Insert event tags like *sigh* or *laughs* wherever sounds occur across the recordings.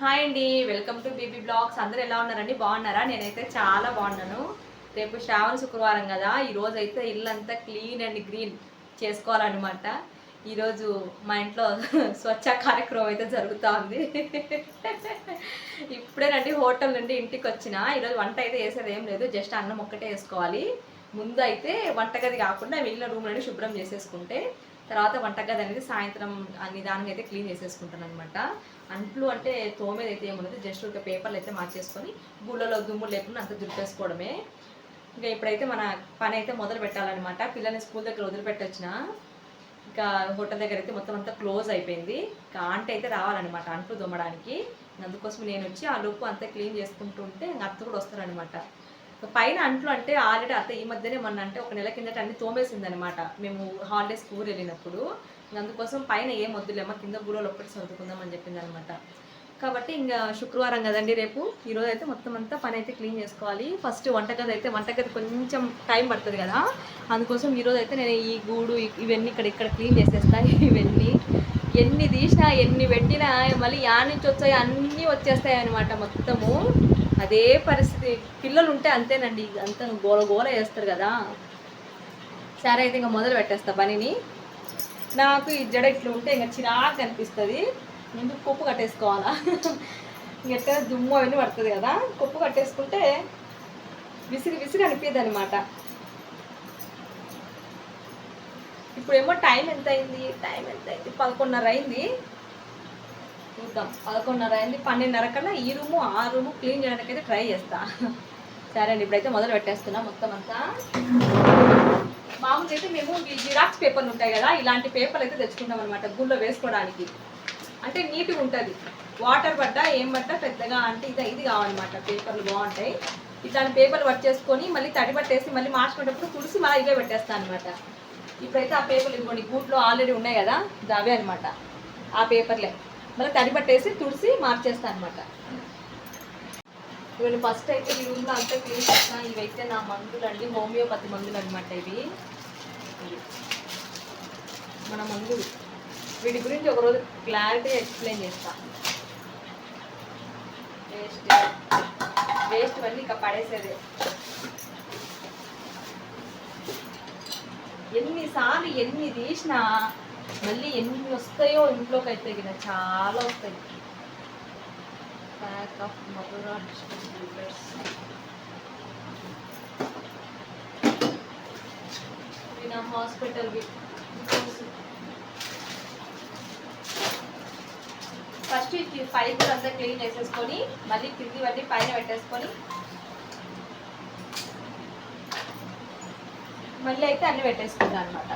Hi అండి welcome to BB blogs. అందరూ ఎలా ఉన్నారండి? బాగున్నారా? నేనైతే చాలా బాగున్నాను. రేపు శ్రావణ శుక్రవారం కదా ఈరోజు అయితే ఇల్లంతా క్లీన్ అండ్ గ్రీన్ చేసుకోవాలన్నమాట. ఈరోజు మా ఇంట్లో *laughs* స్వచ్ఛ కార్యక్రమం అయితే జరుగుతూ ఉంది. *laughs* ఇప్పుడేనండి హోటల్ నుండి ఇంటికి వచ్చిన ఈరోజు వంట అయితే వేసేది ఏం లేదు జస్ట్ అన్నం ఒక్కటే వేసుకోవాలి. ముందు అయితే వంటగది కాకుండా మిగిలిన రూమ్లని శుభ్రం చేసేసుకుంటే తర్వాత వంటగది అనేది సాయంత్రం నిదానంగా అయితే క్లీన్ చేసేసుకుంటాను అనమాట అంట్లు అంటే తోమేది అయితే ఏమున్నది జస్ట్ ఒక పేపర్లు అయితే మార్చేసుకొని గుళ్ళలో దుమ్ము లేకుండా అంత దులిపేసుకోవడమే. ఇంకా ఇప్పుడైతే మన పని అయితే మొదలు పెట్టాలన్నమాట. పిల్లల్ని స్కూల్ దగ్గర వదిలిపెట్టొచ్చిన ఇంకా హోటల్ దగ్గర అయితే మొత్తం అంతా క్లోజ్ అయిపోయింది. ఇంకా ఆంటీ అయితే రావాలన్నమాట అంట్లు దుమ్మడానికి అందుకోసం నేను వచ్చి ఆ లోపు అంతా క్లీన్ చేసుకుంటూ ఉంటే ఇంకా అత్త కూడా వస్తారనమాట పైన అంట్లు అంటే ఆల్రెడీ అత్త ఈ మధ్యనే మొన్న అంటే ఒక నెల కిందట అన్ని తోమేసింది అనమాట మేము హాలిడేస్ ఊరు వెళ్ళినప్పుడు. అందుకోసం పైన ఏం వద్దులేమో కింద గుడవలు ఒక్కటి సర్దుకుందాం అని చెప్పింది అనమాట కాబట్టి ఇంకా శుక్రవారం కదండి రేపు? ఈరోజు అయితే మొత్తం అంతా పని అయితే క్లీన్ చేసుకోవాలి. ఫస్ట్ వంటగది అయితే వంటగది కొంచెం టైం పడుతుంది కదా. అందుకోసం ఈరోజు అయితే నేను ఈ గూడు ఇవన్నీ ఇక్కడ ఇక్కడ క్లీన్ చేసేస్తాను ఇవన్నీ ఎన్ని తీసినా ఎన్ని పెట్టినా మళ్ళీ యా నుంచి వచ్చాయి అన్నీ వచ్చేస్తాయి అనమాట మొత్తము. అదే పరిస్థితి. పిల్లలు ఉంటే అంతేనండి. అంత గోల గోల చేస్తారు కదా. సరే అయితే ఇంకా మొదలు పెట్టేస్తా పనిని. నాకు ఈ జడ ఇట్లా ఉంటే ఇంకా చిరాకు అనిపిస్తుంది. ముందు కొప్పు కట్టేసుకోవాలా? ఎట్లా దుమ్ము అవన్నీ పడుతుంది కదా. కొప్పు కట్టేసుకుంటే విసిరి విసిరి అనిపించదు అనమాట ఇప్పుడేమో టైం ఎంత అయింది టైం ఎంత అయింది పదకొండున్నర అయింది చూద్దాం. పదకొండున్నర అయింది పన్నెండున్నర కల్లా ఈ రూము ఆ రూము క్లీన్ చేయడానికి అయితే ట్రై చేస్తా. సరే అండి ఇప్పుడైతే మొదలు పెట్టేస్తున్నా మొత్తం అంతా. మామూలుగా అయితే మేము ఈ జిరాక్స్ పేపర్లు ఉంటాయి కదా ఇలాంటి పేపర్లు అయితే తెచ్చుకుంటాం అనమాట గుళ్ళో వేసుకోవడానికి. అంటే నీట్గా ఉంటుంది. వాటర్ పడ్డా ఏం పడ్డా పెద్దగా అంటే ఇది ఇది కావాలన్నమాట పేపర్లు బాగుంటాయి. ఇట్లాంటి పేపర్లు పట్టేసుకొని మళ్ళీ తడి పట్టేసి మళ్ళీ మార్చుకునేటప్పుడు తుడిసి మళ్ళీ ఇవే పెట్టేస్తాను అనమాట ఇప్పుడైతే ఆ పేపర్లు ఇవ్వండి గూట్లో ఆల్రెడీ ఉన్నాయి కదా దావే అనమాట ఆ పేపర్లే. మళ్ళీ తడి పట్టేసి తుడిసి మార్చేస్తాను అనమాట ఇవన్నీ ఫస్ట్ అయితే ఈ రూమ్లో అంతా క్లీన్ చేసిన ఇవైతే నా మందులు అండి హోమియోపతి మందులు అనమాట ఇవి. మన మందులు. వీటి గురించి ఒకరోజు క్లారిటీ ఎక్స్ప్లెయిన్ చేస్తా. వేస్ట్ వేస్ట్ అన్నీ ఇక పడేసేదే. ఎన్నిసార్లు ఎన్ని తీసినా మళ్ళీ ఎన్ని వస్తాయో ఇంట్లోకి అయితే గిన చాలా వస్తాయి. ప్యాక్ ఆఫ్ మధురా డిస్ట్రిబ్యూటర్స్ నా ఫస్ట్ ఇది అంతా క్లీన్ చేసేసుకొని మళ్ళీ కిందివన్నీ పైన పెట్టేసుకొని మళ్ళీ అయితే అన్ని పెట్టేసుకుంటాను అనమాట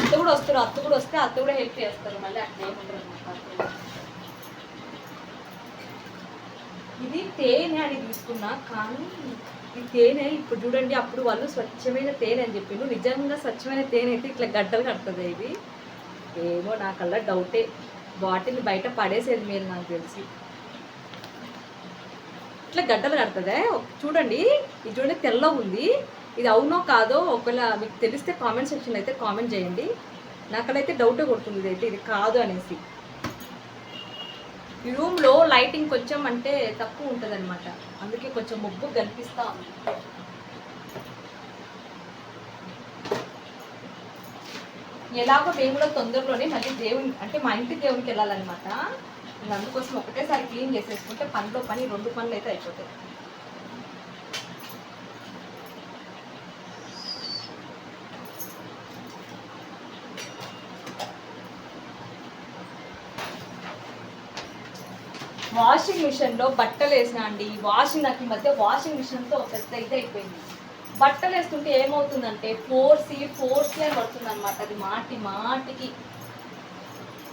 అత్త కూడా వస్తారు అత్త కూడా వస్తే అత్త కూడా హెల్ప్ చేస్తారు. మళ్ళీ అట్లా ఏముంటారు ఇది తేనె అని తీసుకున్నా కానీ ఈ తేనె ఇప్పుడు చూడండి అప్పుడు వాళ్ళు స్వచ్ఛమైన తేనె అని చెప్పిండు నిజంగా స్వచ్ఛమైన తేనె అయితే ఇట్లా గడ్డలు కడుతుంది ఇది? ఏమో నాకల్లా డౌటే బాటిల్ బయట పడేసేది మీరు నాకు తెలిసి. ఇట్లా గడ్డలు కడుతుందే? చూడండి ఇది చూడండి తెల్ల ఉంది. ఇది అవునో కాదో ఒకవేళ మీకు తెలిస్తే కామెంట్ సెక్షన్ అయితే కామెంట్ చేయండి. నాకైతే డౌటే కొడుతుంది అయితే ఇది కాదు అనేసి. ఈ రూమ్లో లైటింగ్ కొంచెం అంటే తక్కువ ఉంటుంది అనమాట అందుకే కొంచెం ముగ్గు కనిపిస్తా ఉంది ఎలాగో మేము కూడా తొందరలోనే మళ్ళీ దేవుని అంటే మా ఇంటి దేవునికి వెళ్ళాలన్నమాట. అందుకోసం ఒకటేసారి క్లీన్ చేసేసుకుంటే పనిలో పని రెండు పనులు అయితే అయిపోతాయి. వాషింగ్ మిషన్లో బట్టలు వేసిన అండి వాషింగ్ నాకు ఈ మధ్య వాషింగ్ మిషన్తో పెద్ద ఇది అయిపోయింది. బట్టలు వేసుకుంటే ఏమవుతుందంటే ఫోర్స్ ఫోర్సీ అని పడుతుంది అనమాట అది మాటి మాటికి.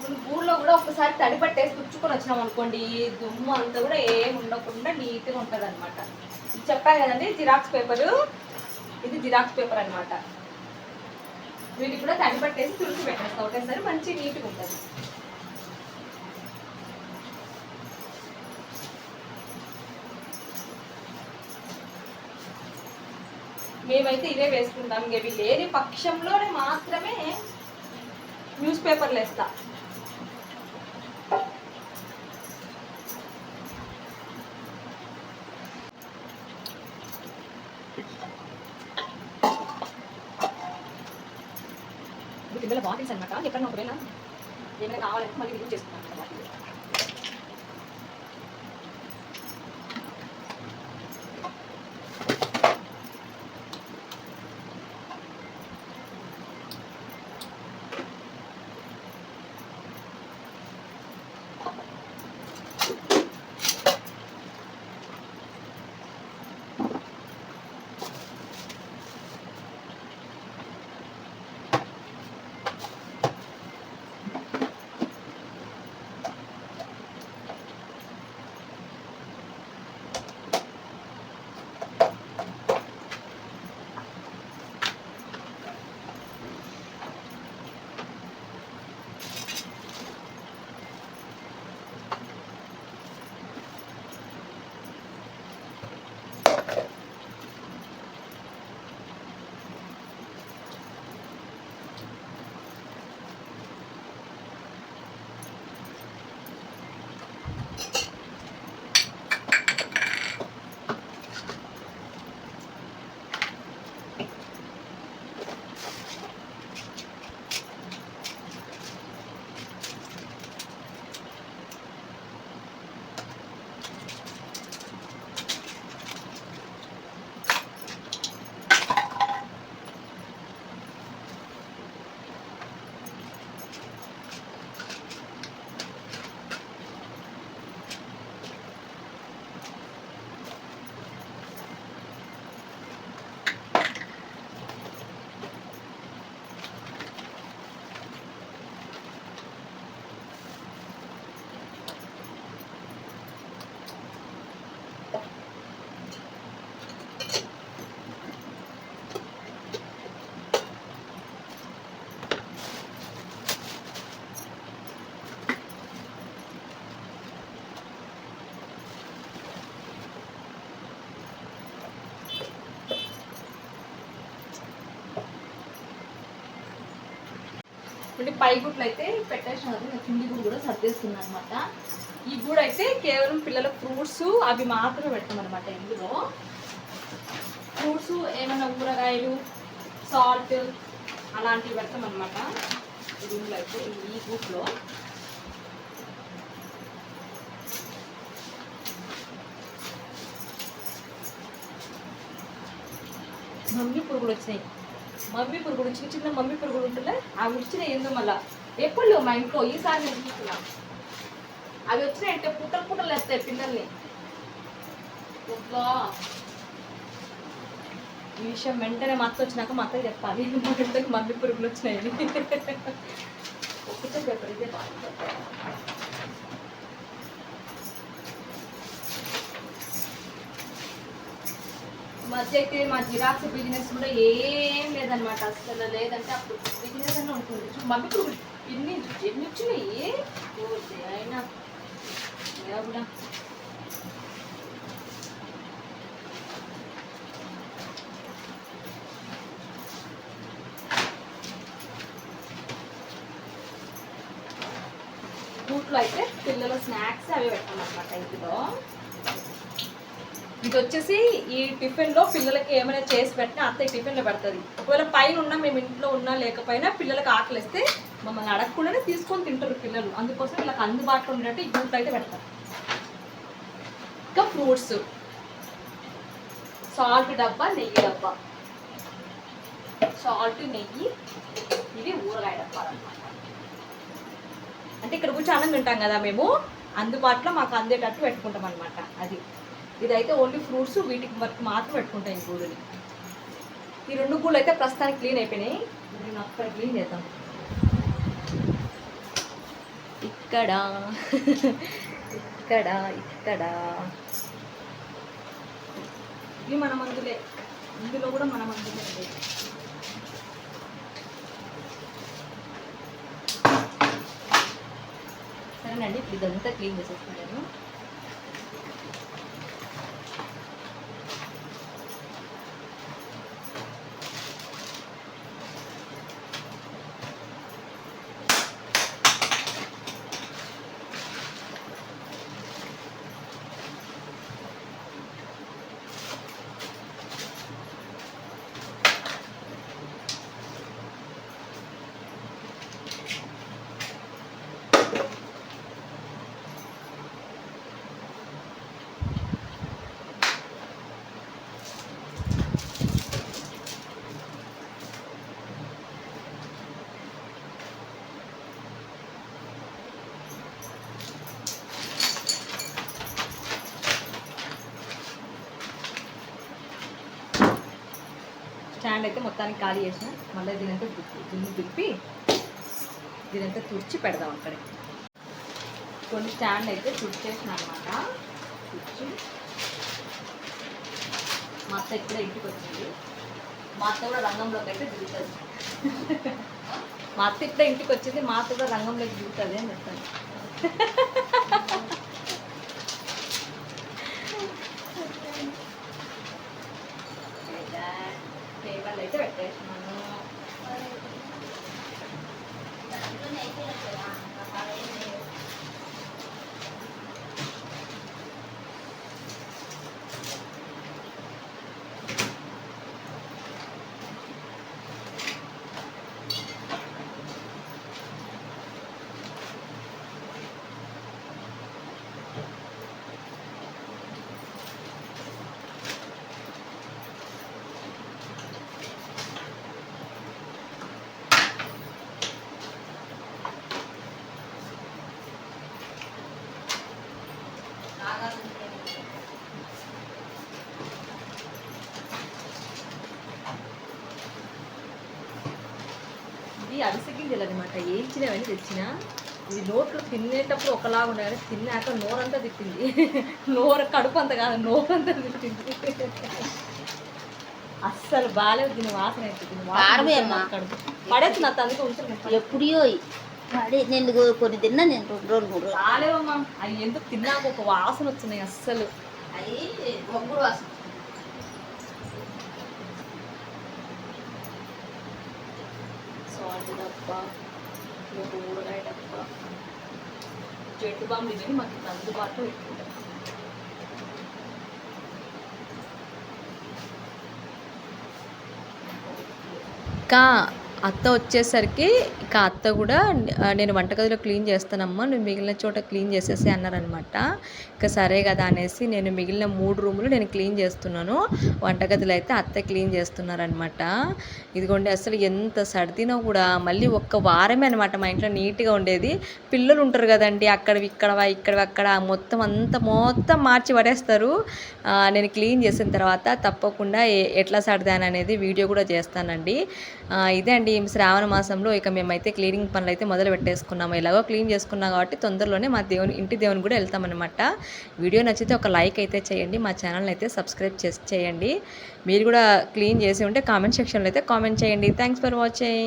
ఊర్లో ఊళ్ళో కూడా ఒకసారి తడి పట్టేసి తుచ్చుకొని వచ్చినాం అనుకోండి దుమ్ము అంతా కూడా ఏం ఉండకుండా నీట్గా ఉంటుంది అనమాట చెప్పాను కదండి జిరాక్స్ పేపరు. ఇది జిరాక్స్ పేపర్ అనమాట వీటికి కూడా తడి పట్టేసి తుడిచి పెట్టేస్తాం. ఒకేసారి మంచి నీట్గా ఉంటుంది. మేమైతే ఇవే వేసుకుంటాం. ఇవి లేని పక్షంలోనే మాత్రమే న్యూస్ పేపర్లు వేస్తా. ఇది పిల్లల బాటిల్స్ అనమాట ఎక్కడ ఒకవేళ ఏమైనా కావాలంటే మళ్ళీ యూజ్ చేసుకుంటాం అన్నమాట అంటే పై గుడ్లు అయితే పెట్టేసిన కింది గుడి కూడా సర్దేస్తున్నాను అనమాట ఈ గూడు అయితే కేవలం పిల్లల ఫ్రూట్స్ అవి మాత్రమే పెడతాం అనమాట ఇందులో. ఫ్రూట్స్ ఏమైనా ఊరగాయలు సాల్ట్ అలాంటివి పెడతాం అనమాట రూమ్లో అయితే ఈ గూట్లో మమ్మీ పురుగులు వచ్చినాయి మమ్మీ పురుగులు చిన్న చిన్న మమ్మీ పురుగులు ఉంటుండే అవి వచ్చినాయి ఏందో మళ్ళా. ఎప్పుడు మా ఇంట్లో ఈసారి నేను చూస్తున్నా. అవి వచ్చినాయంటే పుట్టలు పుట్టలు వేస్తాయి పిల్లల్ని. ఈ విషయం వెంటనే మా అత్త వచ్చినాక మా అత్తకి చెప్పాలి. మా ఇంట్లోకి మమ్మీ పురుగులు వచ్చినాయని. *laughs* ఒక్కటే పేపర్ ఇదే. బాగుంటుంది మధ్య అయితే మా జిరాక్స్ బిజినెస్ కూడా ఏం లేదనమాట అసలు లేదంటే అప్పుడు బిజినెస్ అనే ఉంటుంది. మమ్మీ ఇప్పుడు ఎన్ని ఎన్ని వచ్చినాయి? అయినా. దేవుడా బూట్లో అయితే పిల్లల స్నాక్స్ అవి అన్నమాట ఇంట్లో. ఇది వచ్చేసి ఈ టిఫిన్లో పిల్లలకి ఏమైనా చేసి పెట్టినా అత్తయ్య టిఫిన్లో పెడుతుంది. ఒకవేళ పైన ఉన్నా మేము ఇంట్లో ఉన్నా లేకపోయినా పిల్లలకి ఆకలిస్తే మమ్మల్ని అడగకుండానే తీసుకొని తింటారు పిల్లలు. అందుకోసం వీళ్ళకి అందుబాటులో ఉన్నట్టు ఈ అయితే పెడతారు. ఇంకా ఫ్రూట్స్. సాల్ట్ డబ్బా నెయ్యి డబ్బా. సాల్ట్ నెయ్యి ఇది ఊరగాయ డబ్బా అనమాట అంటే ఇక్కడ కూర్చొని అన్నం తింటాం కదా మేము. అందుబాటులో మాకు అందేటట్టు పెట్టుకుంటాం అనమాట అది. ఇదైతే ఓన్లీ ఫ్రూట్స్ వీటికి వరకు మాత్రం పెట్టుకుంటాయి ఈ గూడుని. ఈ రెండు గూళ్ళు అయితే ప్రస్తుతానికి క్లీన్ అయిపోయినాయి. నేను అక్కడ క్లీన్ చేద్దాం. ఇక్కడ? ఇక్కడ? ఇక్కడ? ఇవి మన మందులే. ఇందులో కూడా మన మందులే సరేనండి ఇప్పుడు ఇదంతా క్లీన్ చేసేస్తున్నాను స్టాండ్ అయితే మొత్తానికి ఖాళీ చేసిన. మళ్ళీ దీనంతా దుమ్ము దుప్పి దీనంతా తుడిచి పెడదాం అక్కడ. కొన్ని స్టాండ్ అయితే తుడిచేసిన అనమాట తుడిచి మా అత్త ఇప్పుడే ఇంటికి వచ్చింది. మా అత్త కూడా రంగంలోకి అయితే దిగుతుంది. మా అత్త ఇప్పుడే ఇంటికి వచ్చింది మా అత్త కూడా రంగంలోకి దిగుతుంది అని చెప్తాను. పేపర్లు అయితే ఇది అవిసె గింజలు అనమాట ఏంచినవని తెచ్చిన ఇది నోట్లో తినేటప్పుడు ఒకలాగా ఉండే కానీ తిన్నాక నోరంతా తిప్పింది. *laughs* నోరు కడుపు అంత కాదు నోరంతా తిప్పింది. అస్సలు బాగాలేదు దీని వాసన పడేస్తుంది అత్త అందుకే ఉంచాను ఎప్పుడో వాడి నేను కొన్ని తిన్నా నేను రెండు రోజులు మూడు బాగాలేవమ్మా అవి ఎందుకు తిన్నాక ఒక వాసన వచ్చినాయి అస్సలు. అవి మొగ్గుడు వాసన. సాల్ట్ డబ్బ ఒక ఊరగాయ డబ్బ జెండు బాంబు ఇవన్నీ మాకు ఇక్కడ అందుబాటులో ఎక్కువ ఇంకా అత్త వచ్చేసరికి ఇక అత్త కూడా నేను వంటగదిలో క్లీన్ చేస్తానమ్మా నువ్వు మిగిలిన చోట క్లీన్ చేసేసి అన్నారనమాట ఇక సరే కదా అనేసి నేను మిగిలిన మూడు రూములు నేను క్లీన్ చేస్తున్నాను. వంటగదిలో అయితే అత్త క్లీన్ చేస్తున్నారనమాట ఇదిగోండి అసలు ఎంత సర్దినా కూడా మళ్ళీ ఒక్క వారమే అనమాట మా ఇంట్లో నీట్గా ఉండేది. పిల్లలు ఉంటారు కదండి అక్కడ ఇక్కడ ఇక్కడ అక్కడ మొత్తం అంతా మొత్తం మార్చి పడేస్తారు. నేను క్లీన్ చేసిన తర్వాత తప్పకుండా ఎట్లా సర్దాను అనేది వీడియో కూడా చేస్తానండి. ఇదే అండి ఈ శ్రావణ మాసంలో ఇక మేమైతే క్లీనింగ్ పనులు అయితే మొదలు పెట్టేసుకున్నాము. ఎలాగో క్లీన్ చేసుకున్నాం కాబట్టి తొందరలోనే మా దేవుని ఇంటి దేవుని కూడా వెళ్తామన్నమాట. వీడియో నచ్చితే ఒక లైక్ అయితే చేయండి మా ఛానల్ని అయితే సబ్స్క్రైబ్ చేసి చేయండి. మీరు కూడా క్లీన్ చేసి ఉంటే కామెంట్ సెక్షన్లో అయితే కామెంట్ చేయండి. Thanks for watching.